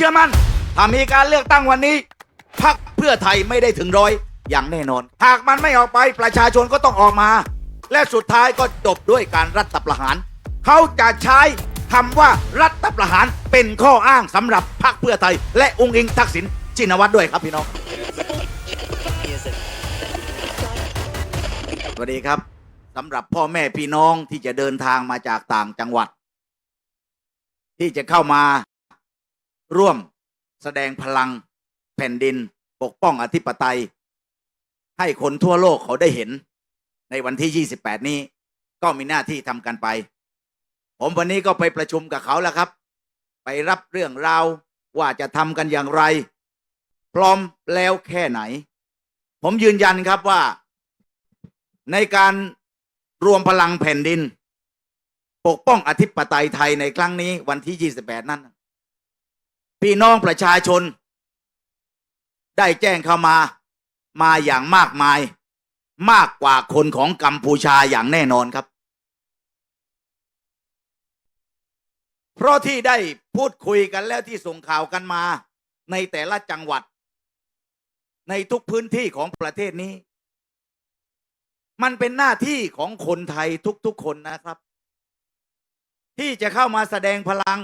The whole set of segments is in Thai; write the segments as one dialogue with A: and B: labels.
A: ชื่อมั่นถ้ามีการเลือกตั้งวันนี้พักเพื่อไทยไม่ได้ถึงร้อยอย่างแน่นอน หากมันไม่ออกไปประชาชนก็ต้องออกมา และสุดท้ายก็จบด้วยการรัฐประหาร เขาจะใช้คำว่ารัฐประหารเป็นข้ออ้างสำหรับพรรคเพื่อไทย และองค์อิงทักษิณชินวัตรด้วยครับพี่น้อง สวัสดีครับสำหรับพ่อแม่พี่น้องที่จะเดินทางมาจากต่างจังหวัด ที่จะเข้ามา ร่วมแสดงพลังแผ่นดินปกป้องอธิปไตย ให้คนทั่วโลกเขาได้เห็น ในวันที่ 28 นี้ ก็มีหน้าที่ทำกันไป ผมวันนี้ก็ไปประชุมกับเขาแล้วครับ ไปรับเรื่องราวว่าจะทำกันอย่างไร พร้อมแล้วแค่ไหน ผมยืนยันครับว่า ในการรวมพลังแผ่นดิน ปกป้องอธิปไตยไทยในครั้งนี้วันที่ 28 นั้น พี่น้องประชาชน ได้แจ้งเข้ามามาอย่างมากมาย มากกว่าคนของกัมพูชาอย่างแน่นอนครับ เพราะที่ได้พูดคุยกันแล้วที่ส่งข่าวกันมา ในแต่ละจังหวัด ในทุกพื้นที่ของประเทศนี้ มันเป็นหน้าที่ของคนไทยทุกๆคนนะครับ ที่จะเข้ามาแสดงพลัง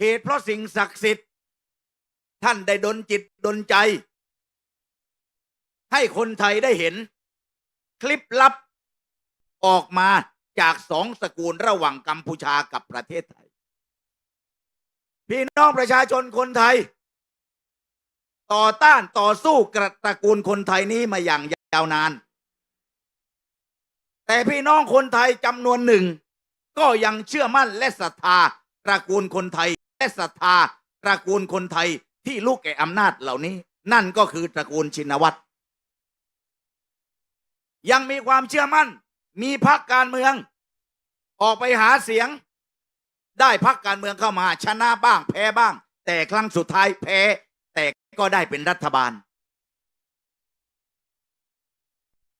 A: เหตุเพราะสิ่งศักดิ์สิทธิ์ ท่านได้ดนจิตดนใจ ให้คนไทยได้เห็น คลิปลับออกมาจากสองสกุลระหว่างกัมพูชากับประเทศไทย พี่น้องประชาชนคนไทย ต่อต้านต่อสู้กระตระกูลคนไทยนี้มาอย่างยาวนาน แต่พี่น้องคนไทยจำนวนหนึ่ง ก็ยังเชื่อมั่นและศรัทธาตระกูลคนไทย และศรัทธาตระกูลคนไทยที่ลูกแก่อำนาจเหล่านี้ นั่นก็คือตระกูลชินวัตรยังมีความเชื่อมั่น มีพรรคการเมือง ออกไปหาเสียง ได้พรรคการเมืองเข้ามาชนะบ้าง แพ้บ้าง แต่ครั้งสุดท้ายแพ้ แต่ก็ได้เป็นรัฐบาล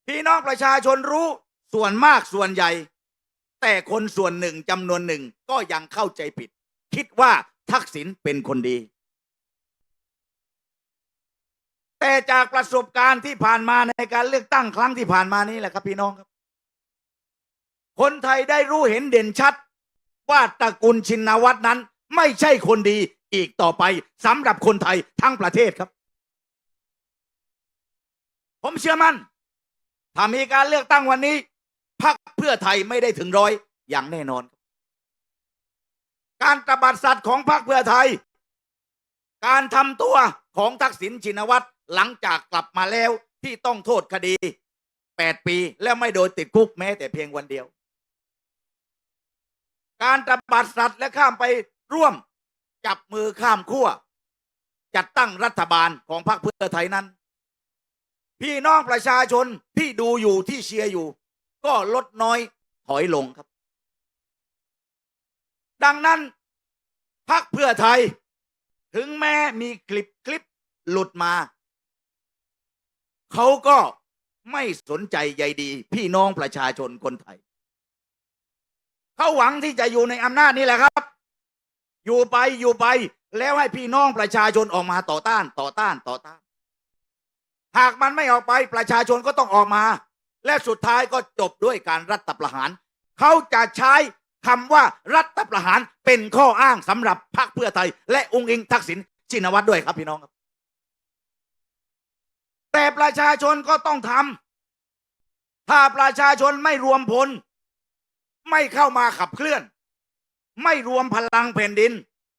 A: พี่น้องประชาชนรู้ส่วนมากส่วนใหญ่ แต่คนส่วนหนึ่งจำนวนหนึ่งก็ยังเข้าใจผิด คิดว่า ทักษิณเป็นคนดี แต่จากประสบการณ์ที่ผ่านมาในการเลือกตั้งครั้งที่ผ่านมานี้แหละครับพี่น้องครับ คนไทยได้รู้เห็นเด่นชัด ว่าตระกูลชินวัตรนั้น ไม่ใช่คนดีอีกต่อไปสำหรับคนไทยทั้งประเทศครับ ผมเชื่อมั่นถ้ามีการเลือกตั้งวันนี้พรรคเพื่อไทยไม่ได้ถึงร้อยอย่างแน่นอน การตบัดสัตว์ของพรรคเพื่อไทย การทำตัวของทักษิณชินวัตรหลังจากกลับมาแล้วที่ต้องโทษคดี 8 ปีแล้วไม่โดนติดคุกแม้แต่เพียงวันเดียว การตบัดสัตว์และข้ามไปร่วมจับมือข้ามขั้วจัดตั้งรัฐบาลของพรรคเพื่อไทยนั้น พี่น้องประชาชนที่ดูอยู่ที่เชียร์อยู่ ก็ลดน้อยถอยลงครับ ดังนั้นพรรคเพื่อไทย ถึงแม้มีคลิปคลิปหลุดมา เขาก็ไม่สนใจใยดี พี่น้องประชาชนคนไทย เขาหวังที่จะอยู่ในอำนาจนี่แหละครับ อยู่ไปอยู่ไป แล้วให้พี่น้องประชาชนออกมาต่อต้านต่อต้านต่อต้าน หากมันไม่ออกไปประชาชนก็ต้องออกมา และสุดท้ายก็จบด้วยการรัฐประหาร เขาจะใช้ คำว่ารัฐประหารเป็นข้ออ้างสำหรับพรรคเพื่อไทย และองค์อิงทักษิณชินวัตรด้วยครับพี่น้องครับ แต่ประชาชนก็ต้องทำถ้าประชาชนไม่รวมพล ไม่เข้ามาขับเคลื่อน ไม่รวมพลังแผ่นดิน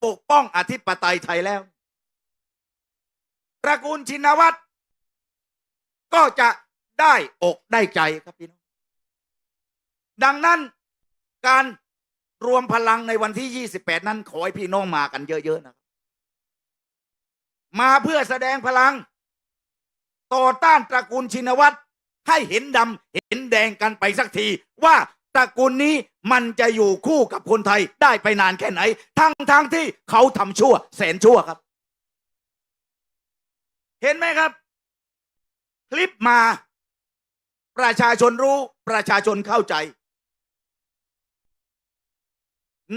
A: ปกป้องอธิปไตยไทยแล้วตระกูลชินวัตรก็จะได้อกได้ใจครับพี่น้อง ดังนั้นการ รวมพลังในวันที่ 28 นั้น ขอให้พี่น้องมากันเยอะๆนะครับมาเพื่อแสดงพลัง ต่อต้านตระกูลชินวัตรให้เห็นดำเห็นแดงกันไปสักที ว่าตระกูลนี้มันจะอยู่คู่กับคนไทยได้ไปนานแค่ไหน ทั้งทั้งที่เขาทำชั่ว แสนชั่วครับ เห็นไหมครับ คลิปมา ประชาชนรู้ประชาชนเข้าใจ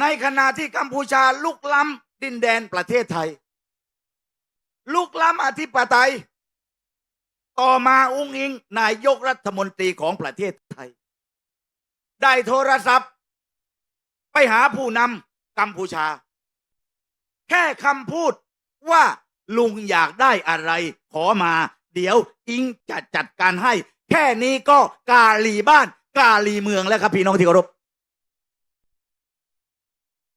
A: ในขณะที่กัมพูชาลุกล้ำดินแดนประเทศไทย ลุกล้ำอธิปไตย ต่อมาอุ้งอิงนายกรัฐมนตรีของประเทศไทย ได้โทรศัพท์ ไปหาผู้นำกัมพูชา แค่คำพูดว่าลุงอยากได้อะไร ขอมา เดี๋ยวอิงจะจัดการให้ แค่นี้ก็กาลีบ้าน กาลีเมืองแล้วครับพี่น้องที่เคารพ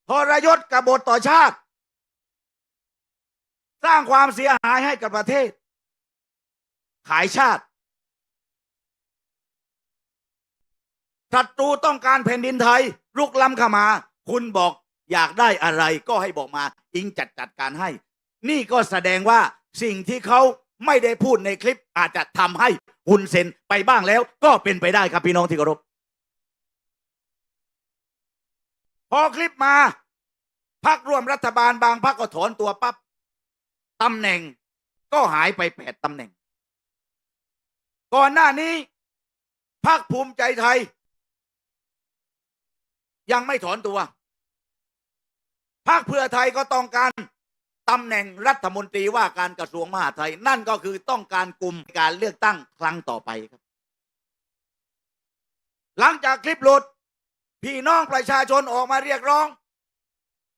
A: ทรยศกบฏต่อชาติ สร้างความเสียหายให้กับประเทศ ขายชาติศัตรูต้องการแผ่นดินไทยลุกล้ำเข้ามา คุณบอกอยากได้อะไรก็ให้บอกมาอิงจัดจัดการให้ นี่ก็แสดงว่าสิ่งที่เขาไม่ได้พูดในคลิปอาจจะทำให้หุนเซนไปบ้างแล้ว ก็เป็นไปได้ครับพี่น้องที่เคารพ พอคลิปมาพักร่วมรัฐบาลบางพักก็ถอนตัวปั๊บตำแหน่งก็หายไปแปดตำแหน่ง ก่อนหน้านี้พักภูมิใจไทย ยังไม่ถอนตัวพักเพื่อไทยก็ต้องการตำแหน่งรัฐมนตรีว่าการกระทรวงมหาดไทย นั่นก็คือต้องการกลุ่มการเลือกตั้งครั้งต่อไปครับ หลังจากคลิปหลุด พี่น้องประชาชนออกมาเรียกร้อง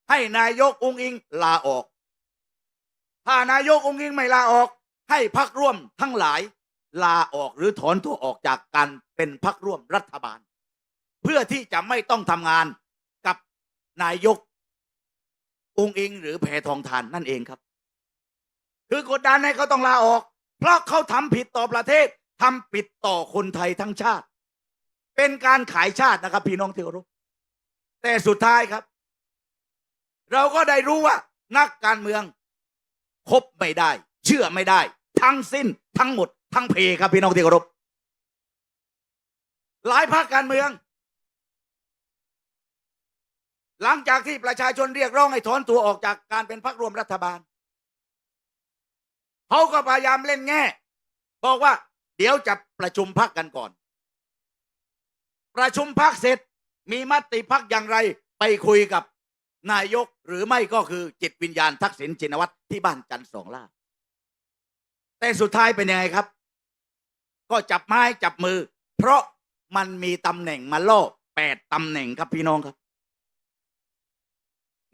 A: ให้นายกองค์อิงลาออก ถ้านายกองค์อิงไม่ลาออก ให้พักร่วมทั้งหลาย ลาออกหรือถอนตัวออกจากการเป็นพักร่วมรัฐบาล เพื่อที่จะไม่ต้องทำงานกับนายกองค์อิง หรือแพทองทานนั่นเองครับ คือกดดันให้เขาต้องลาออก เพราะเขาทำผิดต่อประเทศทำผิดต่อคนไทยทั้งชาติ เป็นการขายชาตินะครับ พี่น้องที่เคารพแต่สุดท้ายครับ เราก็ได้รู้ว่า นักการเมืองคบไม่ได้ เชื่อไม่ได้ ทั้งสิ้น ทั้งหมด ทั้งเพครับพี่น้องที่เคารพหลายภาคการเมือง หลังจากที่ประชาชนเรียกร้องให้ถอนตัวออกจากการเป็นพรรครวมรัฐบาลเขาก็พยายามเล่นแง่ บอกว่า เดี๋ยวจะประชุมพักกันก่อน ประชุมพักเสร็จมีมติพักอย่างไรไปคุยกับนายกหรือไม่ก็คือจิตวิญญาณทักษิณชินวัตรที่บ้านจันทร์สองล่า แต่สุดท้ายเป็นยังไงครับ ก็จับไม้จับมือ เพราะมันมีตำแหน่งมาล่อแปดตำแหน่งครับพี่น้องครับ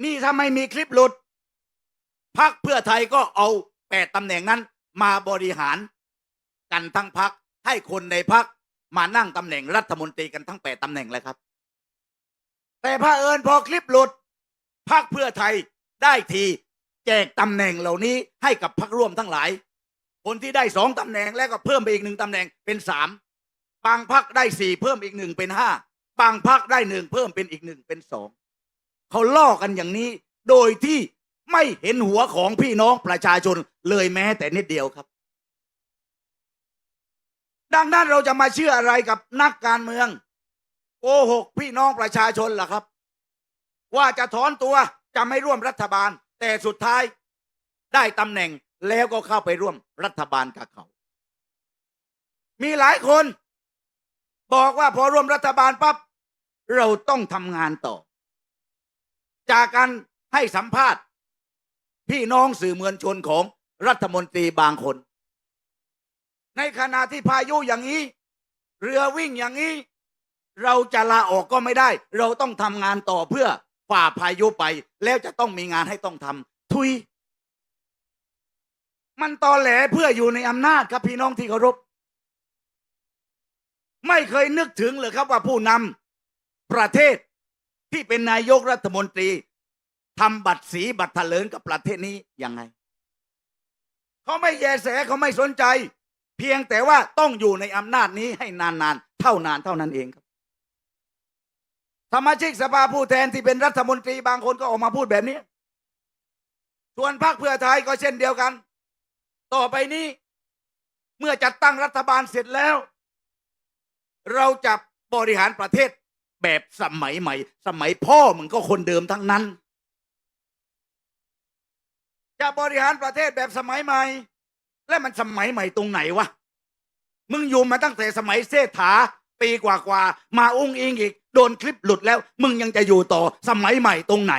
A: นี่ถ้าไม่มีคลิปหลุดพักเพื่อไทยก็เอาแปดตำแหน่งนั้น มาบริหารกันทั้งพักให้คนในพัก มานั่งตำแหน่งรัฐมนตรีกันทั้งแปดตำแหน่งเลยครับ แต่พระเอิญพอคลิปหลุดพักเพื่อไทยได้ทีแจกตำแหน่งเหล่านี้ให้กับพักร่วมทั้งหลาย คนที่ได้สองตำแหน่งแล้วก็เพิ่มไปอีกหนึ่งตำแหน่งเป็นสามบางพักได้สี่เพิ่มอีกหนึ่งเป็นห้าบางพักได้หนึ่งเพิ่มเป็นอีกหนึ่งเป็นสองเขาล่อกันอย่างนี้โดยที่ไม่เห็นหัวของพี่น้องประชาชนเลยแม้แต่นิดเดียวครับ ดังนั้นเราจะมาเชื่ออะไรกับนักการเมือง โกหกพี่น้องประชาชนล่ะครับ ว่าจะถอนตัวจะไม่ร่วมรัฐบาล แต่สุดท้ายได้ตำแหน่งแล้วก็เข้าไปร่วมรัฐบาลกับเขา มีหลายคน บอกว่าพอร่วมรัฐบาลปั๊บเราต้องทำงานต่อ จากการให้สัมภาษณ์ พี่น้องสื่อมวลชนของรัฐมนตรีบางคน ในขณะที่พายุอย่างนี้ เรือวิ่งอย่างนี้ เราจะลาออกก็ไม่ได้ เราต้องทำงานต่อเพื่อฝ่าพายุไป แล้วจะต้องมีงานให้ต้องทำทุย มันตอแหลเพื่ออยู่ในอำนาจครับพี่น้องที่เคารพไม่เคยนึกถึงเลยครับว่าผู้นำประเทศที่เป็นนายกรัฐมนตรีทำบัตรสีบัตรเถลิงกับประเทศนี้ยังไง เขาไม่แยแสเขาไม่สนใจ เพียงแต่ว่าต้องอยู่ในอำนาจนี้ให้นานๆ เท่านานเท่านั้นเองครับสมาชิกสภาผู้แทนที่เป็นรัฐมนตรีบางคนก็ออกมาพูดแบบนี้ ส่วนพรรคเพื่อไทยก็เช่นเดียวกัน ต่อไปนี้เมื่อจัดตั้งรัฐบาลเสร็จแล้ว เราจะบริหารประเทศแบบสมัยใหม่ สมัยพ่อมึงก็คนเดิมทั้งนั้น จะบริหารประเทศแบบสมัยใหม่ และมันสมัยใหม่ตรงไหนวะ มึงอยู่มาตั้งแต่สมัยเศรษฐาปีกว่าๆมาอุ้งอิงอีก โดนคลิปหลุดแล้ว มึงยังจะอยู่ต่อสมัยใหม่ตรงไหน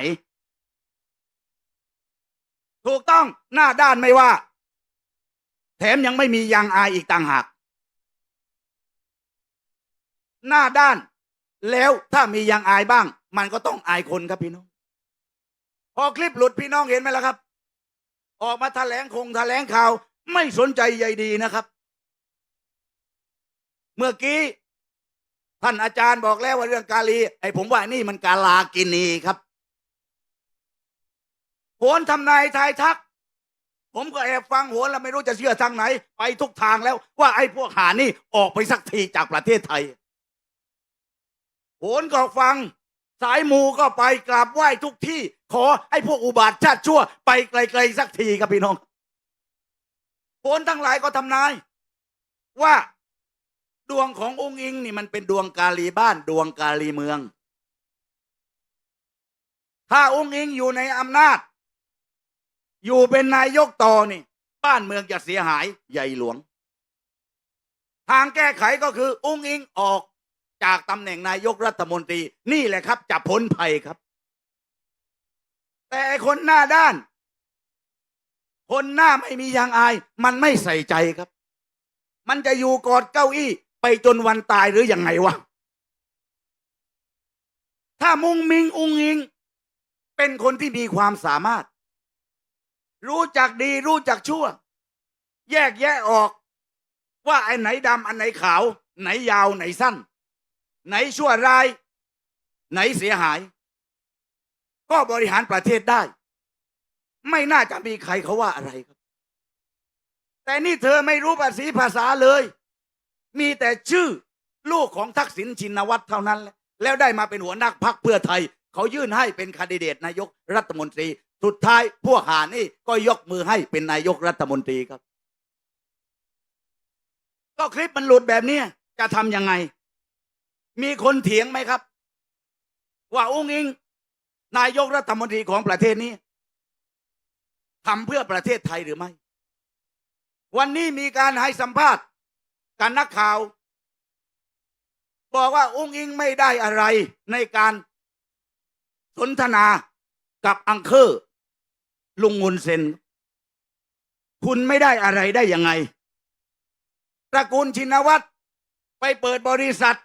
A: ถูกต้องหน้าด้านไม่ว่า แถมยังไม่มียางอายอีกต่างหาก หน้าด้าน แล้วถ้ามียางอายบ้าง มันก็ต้องอายคนครับพี่น้อง พอคลิปหลุดพี่น้องเห็นไหมล่ะครับ ออกมาแถลงคงแถลงข่าว ไม่สนใจใยดีนะครับ เมื่อกี้ ท่านอาจารย์บอกแล้วว่าเรื่องกาลี ไอ้ผมว่านี่มันกาลากินีครับโหนทำนายทายทัก ผมก็แอบฟังโหนแล้วไม่รู้จะเชื่อทางไหน ไปทุกทางแล้ว ว่าไอ้พวกหานี่ออกไปสักทีจากประเทศไทยโหนก็ฟัง สายมูก็ไปกราบไหว้ทุกที่ ขอให้พวกอุบาทชาติชั่ว ไปไกลๆสักทีครับพี่น้อง โหนทั้งหลายก็ทำนาย ว่าดวงขององค์อิงนี่มันเป็นดวงกาลีบ้านดวงกาลีเมือง ถ้าองค์อิงอยู่ในอำนาจ อยู่เป็นนายกต่อนี่ บ้านเมืองจะเสียหายใหญ่หลวง ทางแก้ไขก็คือองค์อิงออกจากตำแหน่งนายกรัฐมนตรีนี่แหละครับจะพ้นภัยครับ แต่คนหน้าด้าน คนหน้าไม่มียางอาย มันไม่ใส่ใจครับ มันจะอยู่กอดเก้าอี้ ไปจนวันตายหรืออยังไงวะ ถ้ามุงมิงอุงอิง เป็นคนที่มีความสามารถ รู้จักดีรู้จักชั่ว แยกแยะออก ว่าไอ้ไหนดำอันไหนขาว ไหนยาวไหนสั้น ไหนชั่วร้าย ไหนเสียหาย ก็บริหารประเทศได้ ไม่น่าจะมีใครเขาว่าอะไรครับ แต่นี่เธอไม่รู้ภาษีภาษาเลย มีแต่ชื่อลูกของทักษิณชินวัตรเท่านั้นแหละแล้วได้มาเป็นหัวหน้าพักเพื่อไทย เขายื่นให้เป็นคนดิเดตนายกรัฐมนตรี สุดท้ายพวกหานี่ก็ยกมือให้เป็นนายกรัฐมนตรีครับ ก็คลิปมันหลุดแบบนี้จะทำยังไง มีคนเถียงไหมครับ ว่าอุ้งอิง นายกรัฐมนตรีของประเทศนี้ ทำเพื่อประเทศไทยหรือไม่ วันนี้มีการให้สัมภาษณ์กับนักข่าว บอกว่าอุ้งอิงไม่ได้อะไรในการสนทนากับอังเคอร์ลุงงุนเซนคุณไม่ได้อะไรได้ยังไง ตระกูลชินวัตรไปเปิดบริษัท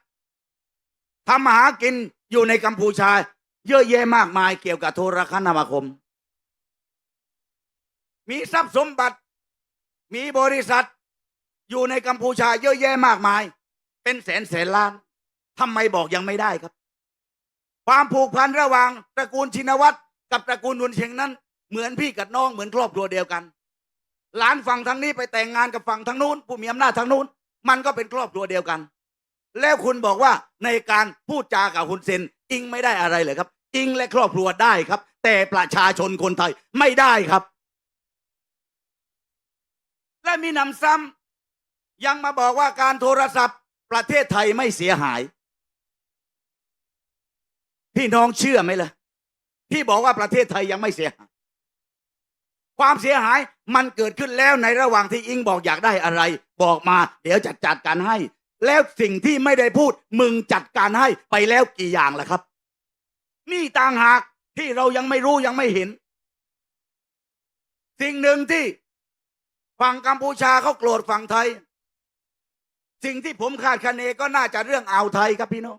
A: ทำหากินอยู่ในกัมพูชา เยอะแยะมากมายเกี่ยวกับโทรคมนาคม มีทรัพย์สมบัติ มีบริษัท อยู่ในกัมพูชาเยอะแยะมากมาย เป็นแสนแสนล้านทำไมบอกยังไม่ได้ครับ ความผูกพันระหว่างตระกูลชินวัตรกับตระกูลนุนเชงนั้น เหมือนพี่กับน้องเหมือนครอบครัวเดียวกัน หลานฝั่งทางนี้ไปแต่งงานกับฝั่งทางนู้น ผู้มีอำนาจทางนู้น มันก็เป็นครอบครัวเดียวกัน แล้วคุณบอกว่าในการพูดจากับคุณเซนอิงไม่ได้อะไรเลยครับ อิงและครอบครัวได้ครับ แต่ประชาชนคนไทยไม่ได้ครับ และมีหนำซ้ำยังมาบอกว่าการโทรศัพท์ประเทศไทยไม่เสียหาย พี่น้องเชื่อไหมล่ะที่บอกว่าประเทศไทยยังไม่เสียหาย ความเสียหายมันเกิดขึ้นแล้วในระหว่างที่อิงบอกอยากได้อะไร บอกมา เดี๋ยวจัดจัดการให้ แล้วสิ่งที่ไม่ได้พูด มึงจัดการให้ไปแล้วกี่อย่างล่ะครับ นี่ต่างหากที่เรายังไม่รู้ยังไม่เห็น สิ่งหนึ่งที่ ฝั่งกัมพูชาเขาโกรธฝั่งไทย สิ่งที่ผมคาดคะเนก็น่าจะเรื่องอ่าวไทยครับพี่น้อง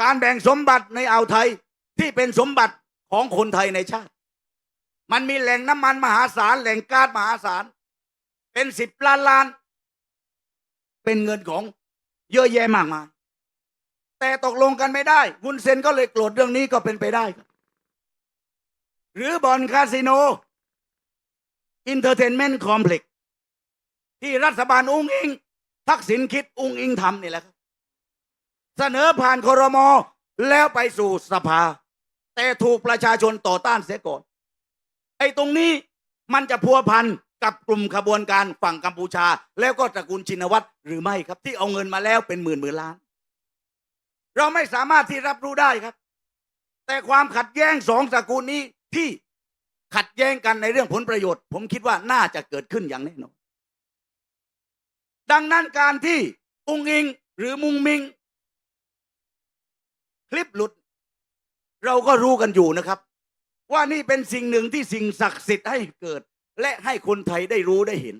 A: การแบ่งสมบัติในอ่าวไทยที่เป็นสมบัติของคนไทยในชาติ มันมีแหล่งน้ำมันมหาศาลแหล่งก๊าซมหาศาลเป็นสิบล้านล้าน เป็นเงินของเยอะแยะมากมายแต่ตกลงกันไม่ได้วุนเซนก็เลยโกรธเรื่องนี้ก็เป็นไปได้ หรือบ่อนคาสิโน อินเตอร์เทนเมนต์คอมเพล็กซ์ที่รัฐบาลอุ้งอิง ทักษิณคิดอุ้งอิงทำนี่แหละครับ เสนอผ่านครมอแล้วไปสู่สภา แต่ถูกประชาชนต่อต้านเสียก่อน ไอ้ตรงนี้มันจะพัวพันกับกลุ่มขบวนการฝั่งกัมพูชา แล้วก็ตระกูลชินวัตรหรือไม่ครับ ที่เอาเงินมาแล้วเป็นหมื่นหมื่นล้าน เราไม่สามารถที่รับรู้ได้ครับ แต่ความขัดแย้งสองตระกูลนี้ที่ ขัดแย้งกันในเรื่องผลประโยชน์ ผมคิดว่าน่าจะเกิดขึ้นอย่างแน่นอนดังนั้นการที่องอิงหรือมุงมิง คลิปหลุด เราก็รู้กันอยู่นะครับ ว่านี่เป็นสิ่งหนึ่งที่สิ่งศักดิ์สิทธิ์ให้เกิด และให้คนไทยได้รู้ได้เห็น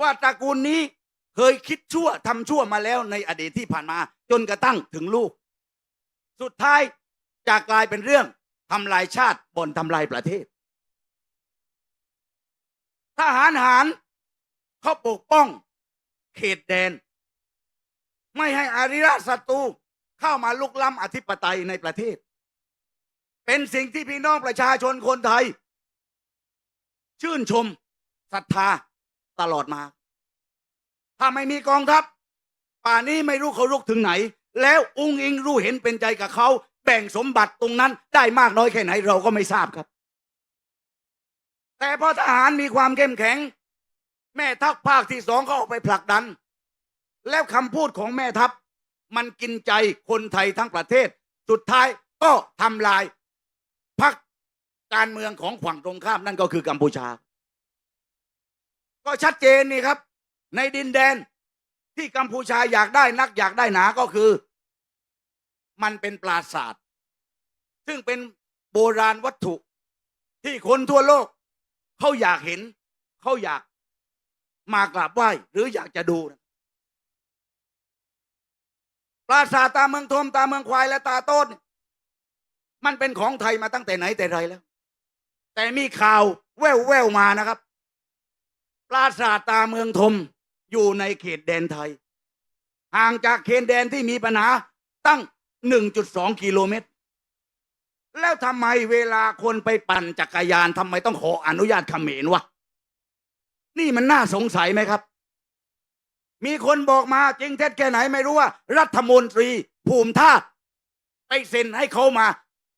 A: ว่าตระกูลนี้เคยคิดชั่วทำชั่วมาแล้วในอดีตที่ผ่านมา จนกระทั่งถึงลูก สุดท้ายจะกลายเป็นเรื่อง ทำลายชาติบ่นทำลายประเทศ ทหารหารเขาปกป้อง เขตแดน ไม่ให้อาริราชศัตรูเข้ามาลุกล้ำอธิปไตยในประเทศ เป็นสิ่งที่พี่น้องประชาชนคนไทย ชื่นชมศรัทธาตลอดมา ถ้าไม่มีกองทัพ ป่านนี้ไม่รู้เขาลุกถึงไหน แล้วอุ้งอิงรู้เห็นเป็นใจกับเขา แบ่งสมบัติตรงนั้นได้มากน้อยแค่ไหนเราก็ไม่ทราบครับ แต่พอทหารมีความเข้มแข็ง แม่ทัพภาคที่สองเขาออกไปผลักดัน แล้วคำพูดของแม่ทัพ มันกินใจคนไทยทั้งประเทศ สุดท้ายก็ทำลายพรรคการเมืองของฝั่งตรงข้ามนั่นก็คือกัมพูชา ก็ชัดเจนนี่ครับ ในดินแดนที่กัมพูชาอยากได้นักอยากได้หนาก็คือ มันเป็นปราสาทซึ่งเป็นโบราณวัตถุที่คนทั่วโลก เขาอยากเห็น เขาอยากมากราบไหว้ หรืออยากจะดูนะปราสาทตาเมืองทมตาเมืองควายและตาโต้นมันเป็นของไทยมาตั้งแต่ไหนแต่ไรแล้ว แต่มีข่าวแว่วแววมานะครับ ปราสาทตาเมืองทมอยู่ในเขตแดนไทย ห่างจากเขตแดนที่มีปัญหาตั้ง 1.2กิโลเมตร แล้วทำไมเวลาคนไปปั่นจักรยานทำไมต้องขออนุญาตเขมรวะ นี่มันน่าสงสัยไหมครับ มีคนบอกมาจริงเท็จแค่ไหนไม่รู้ว่า รัฐมนตรีภูมิธาตุไปเซ็นให้เขามา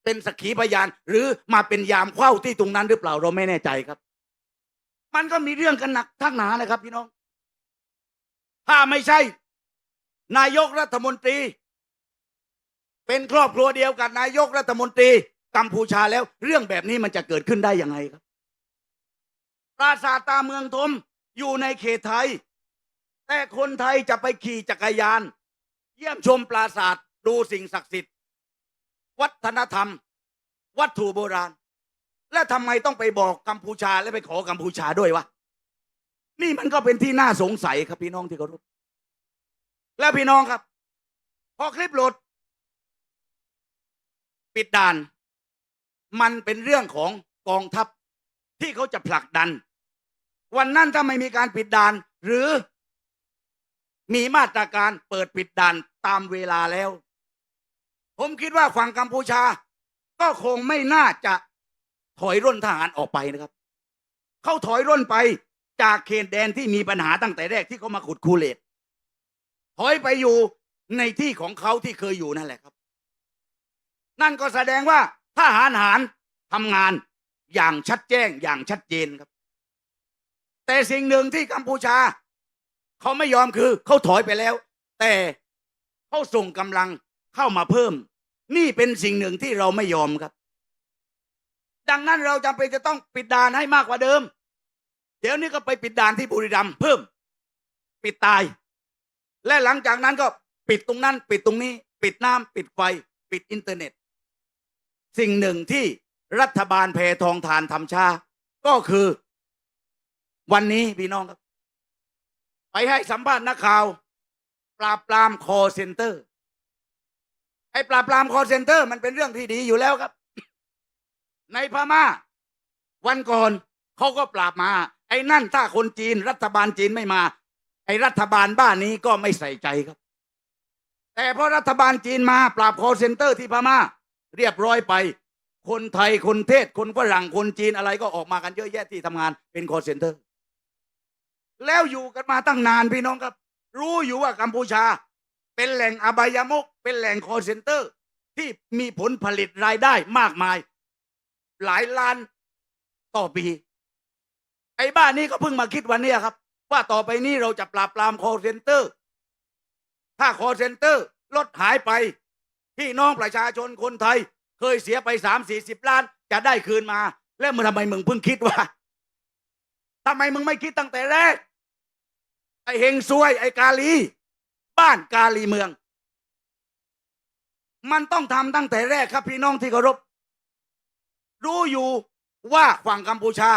A: เป็นสักขีพยาน หรือมาเป็นยามเข้าที่ตรงนั้นหรือเปล่าเราไม่แน่ใจครับ มันก็มีเรื่องกันหนักทักหนาเลยครับพี่น้อง ถ้าไม่ใช่ นายกรัฐมนตรี เป็นครอบครัวเดียวกับนายกรัฐมนตรีกัมพูชาแล้ว เรื่องแบบนี้มันจะเกิดขึ้นได้ยังไงครับ ปราสาทตาเมืองทมอยู่ในเขตไทย แต่คนไทยจะไปขี่จักรยาน เยี่ยมชมปราสาทดูสิ่งศักดิ์สิทธิ์ วัฒนธรรม วัตถุโบราณ และทำไมต้องไปบอกกัมพูชาและไปขอกัมพูชาด้วยวะนี่มันก็เป็นที่น่าสงสัยครับพี่น้องที่เคารพและพี่น้องครับ พอคลิปหลด ปิดด่าน มันเป็นเรื่องของกองทัพที่เขาจะผลักดัน วันนั้นถ้าไม่มีการปิดด่าน หรือมีมาตรการเปิดปิดด่านตามเวลาแล้ว ผมคิดว่าฝั่งกัมพูชา ก็คงไม่น่าจะถอยร่นทหารออกไปนะครับ เขาถอยร่นไปจากเขตแดนที่มีปัญหาตั้งแต่แรกที่เขามาขุดคูเลตถอยไปอยู่ในที่ของเขาที่เคยอยู่นั่นแหละครับ นั่นก็แสดงว่าทหารหารทำงานอย่างชัดแจ้งอย่างชัดเจนครับ แต่สิ่งหนึ่งที่กัมพูชา เขาไม่ยอมคือเขาถอยไปแล้ว แต่เขาส่งกำลังเข้ามาเพิ่ม นี่เป็นสิ่งหนึ่งที่เราไม่ยอมครับ ดังนั้นเราจำเป็นจะต้องปิดด่านให้มากกว่าเดิม เดี๋ยวนี้ก็ไปปิดด่านที่บุรีรัมย์เพิ่ม ปิดตาย และหลังจากนั้นก็ปิดตรงนั้น ปิดตรงนี้ ปิดน้ำปิดไฟ ปิดอินเทอร์เน็ต สิ่งหนึ่งที่รัฐบาลแพทองทานทำชา ก็คือ วันนี้พี่น้องครับ ไปให้สัมภาษณ์นักข่าว ปราบปรามคอเซ็นเตอร์ ไอ้ปราบปรามคอเซ็นเตอร์มันเป็นเรื่องที่ดีอยู่แล้วครับ ในพม่า วันก่อนเขาก็ปราบมา ไอ้นั่นถ้าคนจีน รัฐบาลจีนไม่มา ไอ้รัฐบาลบ้านนี้ก็ไม่ใส่ใจครับ แต่พอรัฐบาลจีนมา ปราบคอเซ็นเตอร์ที่พม่า เรียบร้อยไป คนไทยคนเทศคนฝรั่งคนจีนอะไรก็ออกมากันเยอะแยะที่ทำงานเป็นคอเซ็นเตอร์ แล้วอยู่กันมาตั้งนานพี่น้องครับ รู้อยู่ว่ากัมพูชา เป็นแหล่งอบายมุกเป็นแหล่งคอเซ็นเตอร์ ที่มีผลผลิตรายได้มากมาย หลายล้านต่อปี ไอ้บ้านนี้ก็เพิ่งมาคิดวันนี้ครับ ว่าต่อไปนี้เราจะปราบปรามคอเซ็นเตอร์ ถ้าคอเซ็นเตอร์ลดหายไป พี่น้องประชาชนคนไทย เคยเสียไปสามสี่สิบล้าน จะได้คืนมา แล้วมึงทำไมมึงเพิ่งคิดว่าทำไมมึงไม่คิดตั้งแต่แรก ไอเฮงซวย ไอกาลีบบ้านกาลีเมือง มันต้องทำตั้งแต่แรกครับพี่น้องที่เคารพรู้อยู่ว่าฝั่งกัมพูชา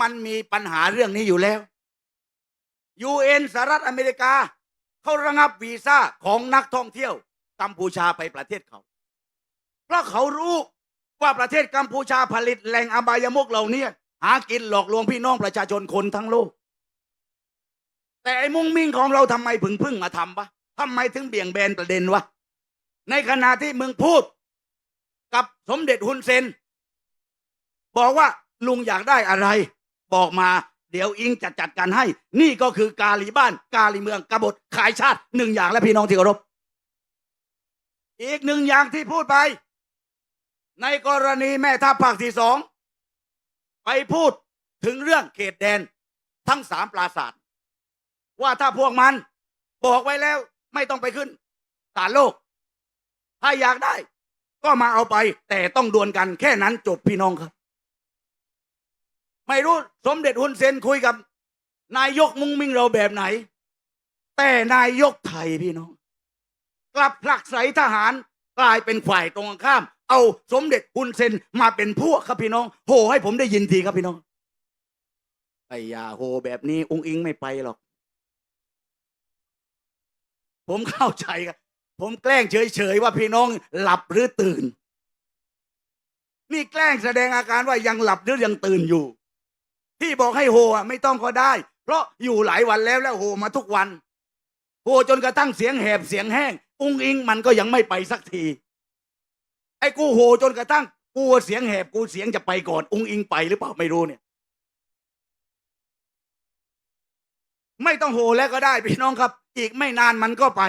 A: มันมีปัญหาเรื่องนี้อยู่แล้วยูเอ็นสหรัฐอเมริกาเขาระงับวีซ่าของนักท่องเที่ยว กัมพูชาไปประเทศเขา เพราะเขารู้ว่าประเทศกัมพูชาผลิตแหล่งอบายมุกเหล่านี้หากินหลอกลวงพี่น้องประชาชนคนทั้งโลก แต่ไอ้มุ่งมิ่งของเราทำไมพึงพึ่งมาทำวะทำไมถึงเบี่ยงเบนประเด็นวะในขณะที่มึงพูด กับสมเด็จฮุนเซน บอกว่าลุงอยากได้อะไร บอกมาเดี๋ยวอิงจะจัดการให้ นี่ก็คือกาลีบ้าน กาลีเมืองกบฏขายชาติหนึ่งอย่างและพี่น้องที่เคารพ อีกหนึ่งอย่างที่พูดไป ในกรณีแม่ทัพภาคที่สองไปพูดถึงเรื่องเขตแดนทั้งสามปราศาสตร์ว่าถ้าพวกมันบอกไว้แล้วไม่ต้องไปขึ้นศาลโลก ถ้าอยากได้ ก็มาเอาไป แต่ต้องดวลกันแค่นั้นจบพี่น้องครับ ไม่รู้สมเด็จฮุนเซนคุยกับ นายกมุงมิงเราแบบไหน แต่นายกไทยพี่น้อง กลับผลักไสทหาร กลายเป็นฝ่ายตรงข้าม เอาสมเด็จฮุนเซนมาเป็นพวกครับพี่น้องโหให้ผมได้ยินทีครับพี่น้องไอ้ยาโหแบบนี้องค์อิงไม่ไปหรอก ผมเข้าใจครับผมแกล้งเฉยๆว่าพี่น้องหลับหรือตื่น นี่แกล้งแสดงอาการว่ายังหลับหรือยังตื่นอยู่ ที่บอกให้โหอะไม่ต้องก็ได้ เพราะอยู่หลายวันแล้วแล้วโหมาทุกวัน โหจนกระทั่งเสียงแหบเสียงแห้ง อุ้งอิงมันก็ยังไม่ไปสักที ไอ้กูโหจนกระทั่ง กูเสียงแหบกูเสียงจะไปก่อน อุ้งอิงไปหรือเปล่าไม่รู้เนี่ย ไม่ต้องโหแล้วก็ได้พี่น้องครับ อีกไม่นานมันก็ไป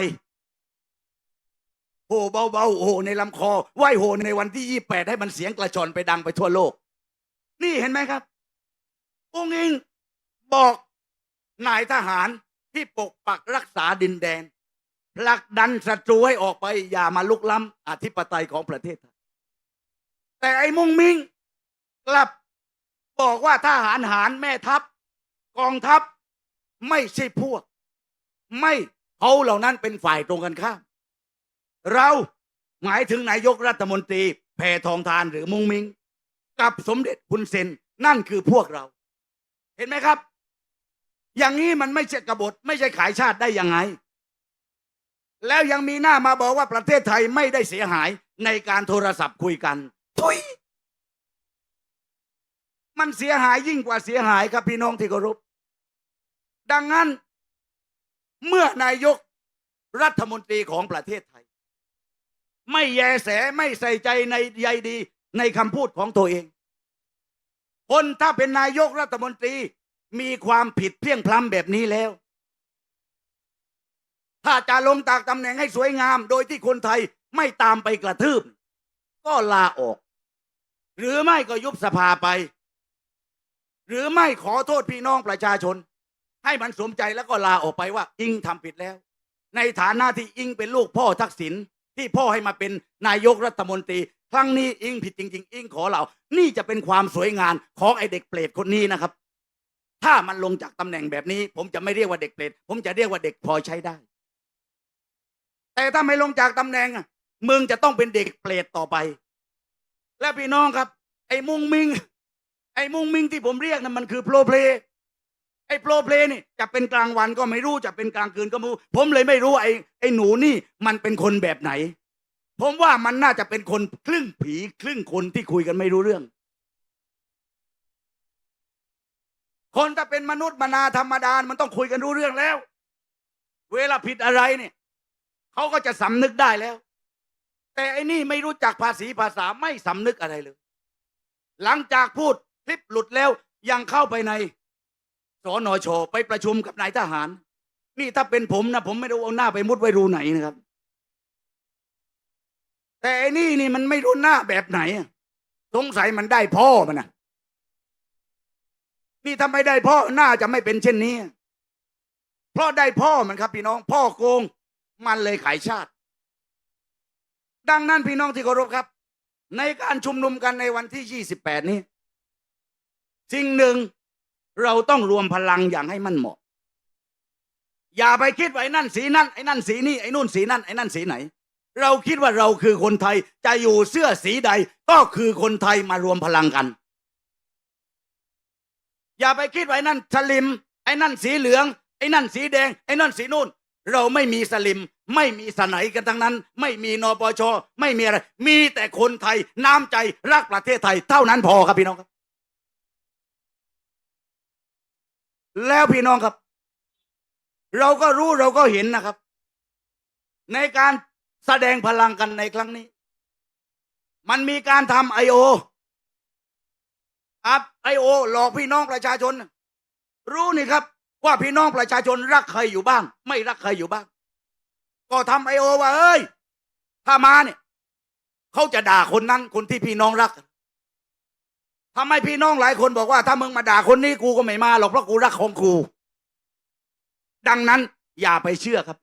A: โหเบาๆโหในลำคอไหวโหในวันที่ยี่แปดให้มันเสียงกระชอนไปดังไปทั่วโลก นี่เห็นไหมครับอุ้งอิงบอกนายทหารที่ปกปักรักษาดินแดน ผลักดันศัตรูให้ออกไป อย่ามาลุกล้ำอธิปไตยของประเทศไทยแต่ไอ้มุงมิงกลับบอกว่าทหารหารแม่ทัพ กองทัพไม่ใช่พวก ไม่เขาเหล่านั้นเป็นฝ่ายตรงกันข้าม เราหมายถึงนายกรัฐมนตรีแพทองทานหรือมุงมิง กับสมเด็จคุณเซนนั่นคือพวกเรา เห็นไหมครับ อย่างนี้มันไม่ใช่กบฏไม่ใช่ขายชาติได้ยังไง แล้วยังมีหน้ามาบอกว่าประเทศไทยไม่ได้เสียหายในการโทรศัพท์คุยกันทุยมันเสียหายยิ่งกว่าเสียหายครับพี่น้องที่เคารพดังนั้น เมื่อนายกรัฐมนตรีของประเทศไทย ไม่แยแสไม่ใส่ใจในใยดีในคำพูดของตัวเอง คนถ้าเป็นนายกรัฐมนตรีมีความผิดเพี้ยงพล้ำแบบนี้แล้ว ถ้าจะลงจากตำแหน่งให้สวยงาม โดยที่คนไทยไม่ตามไปกระทืบ ก็ลาออก หรือไม่ก็ยุบสภาไป หรือไม่ขอโทษพี่น้องประชาชน ให้มันสมใจแล้วก็ลาออกไปว่า อิงทำผิดแล้ว ในฐานะที่อิงเป็นลูกพ่อทักษิณที่พ่อให้มาเป็นนายกรัฐมนตรี ครั้งนี้อิงผิดจริง ๆ อิงขอเรา นี่จะเป็นความสวยงามของไอเด็กเปรตคนนี้นะครับ ถ้ามันลงจากตำแหน่งแบบนี้ ผมจะไม่เรียกว่าเด็กเปรตผมจะเรียกว่าเด็กพอใช้ได้ แต่ถ้าไม่ลงจากตำแหน่งมึงจะต้องเป็นเด็กเปรตต่อไป และพี่น้องครับ ไอ้มุงมิง ไอ้มุงมิงที่ผมเรียกนั้นมันคือโปรเพลไอ้โปรเพลนี่จะเป็นกลางวันก็ไม่รู้จะเป็นกลางคืนก็ไม่รู้ผมเลยไม่รู้ไอ้ไอ้หนูนี่มันเป็นคนแบบไหน ผมว่ามันน่าจะเป็นคนครึ่งผีครึ่งคนที่คุยกันไม่รู้เรื่อง คนถ้าเป็นมนุษย์มนาธรรมดา มันต้องคุยกันรู้เรื่องแล้ว เวลาผิดอะไรเนี่ย เขาก็จะสำนึกได้แล้ว แต่ไอ้นี่ไม่รู้จักภาษีภาษาไม่สำนึกอะไรเลย หลังจากพูดคลิปหลุดแล้วยังเข้าไปในสนชไปประชุมกับนายทหาร นี่ถ้าเป็นผมนะ ผมไม่รู้เอาหน้าไปมุดไว้รูไหนนะครับ แต่ไอ้นี่นี่มันไม่รู้หน้าแบบไหนสงสัยมันได้พ่อมันนะนี่ถ้าไม่ได้พ่อหน่าจะไม่เป็นเช่นนี้ เพราะได้พ่อมันครับพี่น้อง พ่อโกง มันเลยขายชาติ ดังนั้นพี่น้องที่เคารพครับ ในการชุมนุมกันในวันที่ 28 นี้สิ่งหนึ่งเราต้องรวมพลังอย่างให้มันเหมาะ อย่าไปคิดว่าไอ้นั่นสีนั่นไอ้นั่นสีนี่ไอ้นู่นสีนั่นไอ้นั่นสีไหน เราคิดว่าเราคือคนไทยจะอยู่เสื้อสีใด ก็คือคนไทยมารวมพลังกัน อย่าไปคิดว่าไอ้นั่นสลิมไอ้นั่นสีเหลืองไอ้นั่นสีแดงไอ้นั่นสีนู่น เราไม่มีสลิม ไม่มีสนัยกันทั้งนั้น ไม่มีนปช ไม่มีอะไร มีแต่คนไทยน้ำใจรักประเทศไทย เท่านั้นพอครับพี่น้องครับ แล้วพี่น้องครับ เราก็รู้เราก็เห็นนะครับ ในการแสดงพลังกันในครั้งนี้ มันมีการทำไอโออัพไอโอหลอกพี่น้องประชาชน รู้นี่ครับ ว่าพี่น้องประชาชนรักใครอยู่บ้าง ไม่รักใครอยู่บ้าง ก็ทำไอโอว่าเอ้ยถ้ามาเนี่ยเขาจะด่าคนนั้นคนที่พี่น้องรักทำให้พี่น้องหลายคนบอกว่า ถ้ามึงมาด่าคนนี้กูก็ไม่มาหรอกเพราะกูรักของกูดังนั้นอย่าไปเชื่อครับ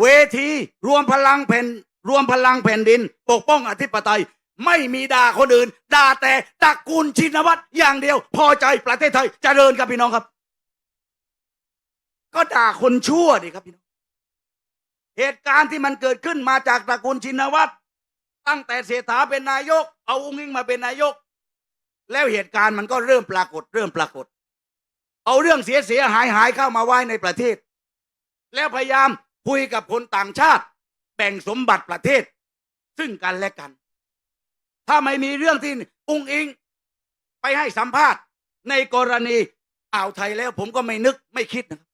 A: เวทีรวมพลังแผ่นรวมพลังแผ่นดิน ปกป้องอธิปไตย ไม่มีด่าคนอื่นด่าแต่ตระกูลชินวัตรอย่างเดียว พอใจประเทศไทยเจริญครับพี่น้องครับ ก็ด่าคนชั่วดิครับพี่น้องเหตุการณ์ที่มันเกิดขึ้นมาจากตระกูลชินวัตรตั้งแต่เศรษฐาเป็นนายก เอาอุ้งอิงมาเป็นนายก แล้วเหตุการณ์มันก็เริ่มปรากฏ เริ่มปรากฏ เอาเรื่องเสียเสียหายหายเข้ามาไว้ในประเทศ แล้วพยายามคุยกับคนต่างชาติ แบ่งสมบัติประเทศ ซึ่งกันและกัน ถ้าไม่มีเรื่องที่อุ้งอิง ไปให้สัมภาษณ์ในกรณีอ่าวไทยแล้วผมก็ไม่นึกไม่คิดนะครับ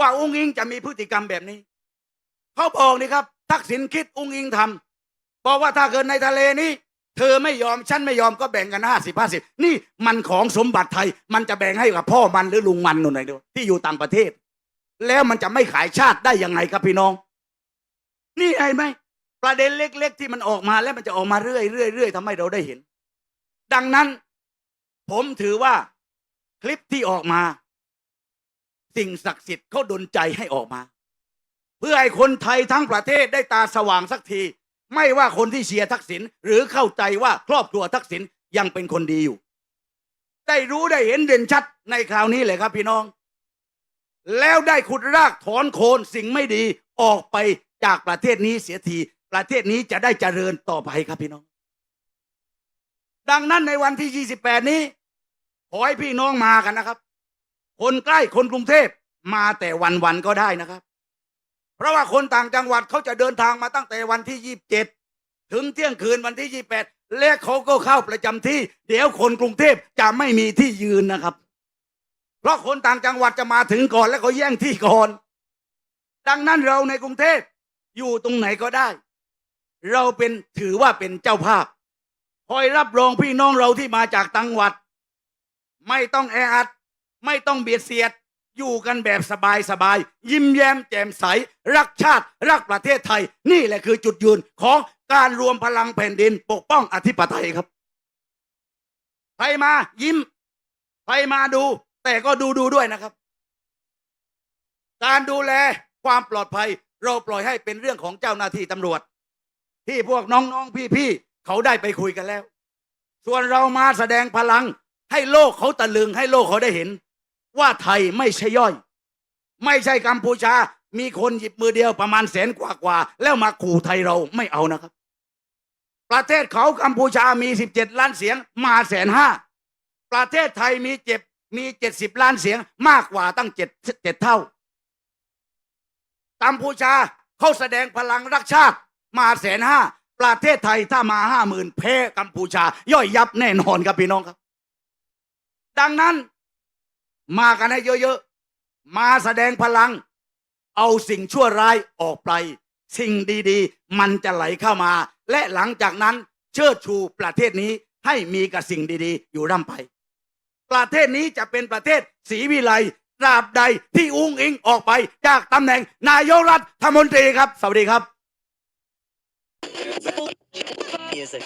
A: ว่าอุ้งอิงจะมีพฤติกรรมแบบนี้ เขาบอกนี่ครับ ทักษิณคิดอุ้งอิงทำบอกว่าถ้าเกิดในทะเลนี้ เธอไม่ยอมฉันไม่ยอมก็แบ่งกันห้าสิบห้าสิบนี่มันของสมบัติไทย มันจะแบ่งให้กับพ่อมันหรือลุงมันนู่นไหนดูที่อยู่ต่างประเทศ แล้วมันจะไม่ขายชาติได้ยังไงครับพี่น้อง นี่ไงไหมประเด็นเล็ก ๆ ที่มันออกมาแล้วมันจะออกมาเรื่อยเรื่อยเรื่อยทำให้เราได้เห็น ดังนั้น ผมถือว่าคลิปที่ออกมา สิ่งศักดิ์สิทธิ์เขาดลใจให้ออกมา เพื่อให้คนไทยทั้งประเทศได้ตาสว่างสักที ไม่ว่าคนที่เชียร์ทักษิณหรือเข้าใจว่าครอบครัวทักษิณยังเป็นคนดีอยู่ ได้รู้ได้เห็นเด่นชัดในคราวนี้เลยครับพี่น้อง แล้วได้ขุดรากถอนโคนสิ่งไม่ดีออกไปจากประเทศนี้เสียที ประเทศนี้จะได้เจริญต่อไปครับพี่น้อง ดังนั้นในวันที่ 28 นี้ขอให้พี่น้องมากันนะครับ คนใกล้คนกรุงเทพมาแต่วันๆก็ได้นะครับ เพราะว่าคนต่างจังหวัดเขาจะเดินทางมาตั้งแต่วันที่27ถึงเที่ยงคืนวันที่28และเขาก็เข้าประจำที่ เดี๋ยวคนกรุงเทพจะไม่มีที่ยืนนะครับ เพราะคนต่างจังหวัดจะมาถึงก่อนแล้วเขาแย่งที่ก่อน ดังนั้นเราในกรุงเทพอยู่ตรงไหนก็ได้ เราเป็นถือว่าเป็นเจ้าภาพคอยรับรองพี่น้องเราที่มาจากตังหวัด ไม่ต้องแออัด ไม่ต้องเบียดเสียด อยู่กันแบบสบายสบาย ยิ้มแย้มแจ่มใส รักชาติ รักประเทศไทย นี่แหละคือจุดยืนของการรวมพลังแผ่นดิน ปกป้องอธิปไตยครับใครมายิ้มใครมาดู แต่ก็ดูดูด้วยนะครับ การดูแลความปลอดภัย เราปล่อยให้เป็นเรื่องของเจ้าหน้าที่ตำรวจ ที่พวกน้องๆพี่ๆเขาได้ไปคุยกันแล้ว ส่วนเรามาแสดงพลังให้โลกเขาตะลึงให้โลกเขาได้เห็น ว่าไทยไม่ใช่ย่อย ไม่ใช่กัมพูชา มีคนหยิบมือเดียวประมาณแสนกว่ากว่าๆแล้วมาขู่ไทยเราไม่เอานะครับ ประเทศเขากัมพูชามี 17 ล้านเสียงมาแสนห้าประเทศไทยมีเจ็บมี 70 ล้านเสียงมากกว่าตั้งเจ็ดเจ็ดเท่ากัมพูชาเขาแสดงพลังรักชาติมาแสนห้าประเทศไทยถ้ามาห้าหมื่นแพ้กัมพูชา ย่อยยับแน่นอนครับพี่น้องครับ ดังนั้น มากันให้เยอะๆ มาแสดงพลัง เอาสิ่งชั่วร้ายออกไป สิ่งดีๆ มันจะไหลเข้ามา และหลังจากนั้นเชิดชูประเทศนี้ให้มีกับสิ่งดีๆ อยู่ร่ำไป ประเทศนี้จะเป็นประเทศศรีวิไลตราบใดที่อุ้งอิงออกไปจากตำแหน่งนายกรัฐมนตรีครับ สวัสดีครับ
B: music.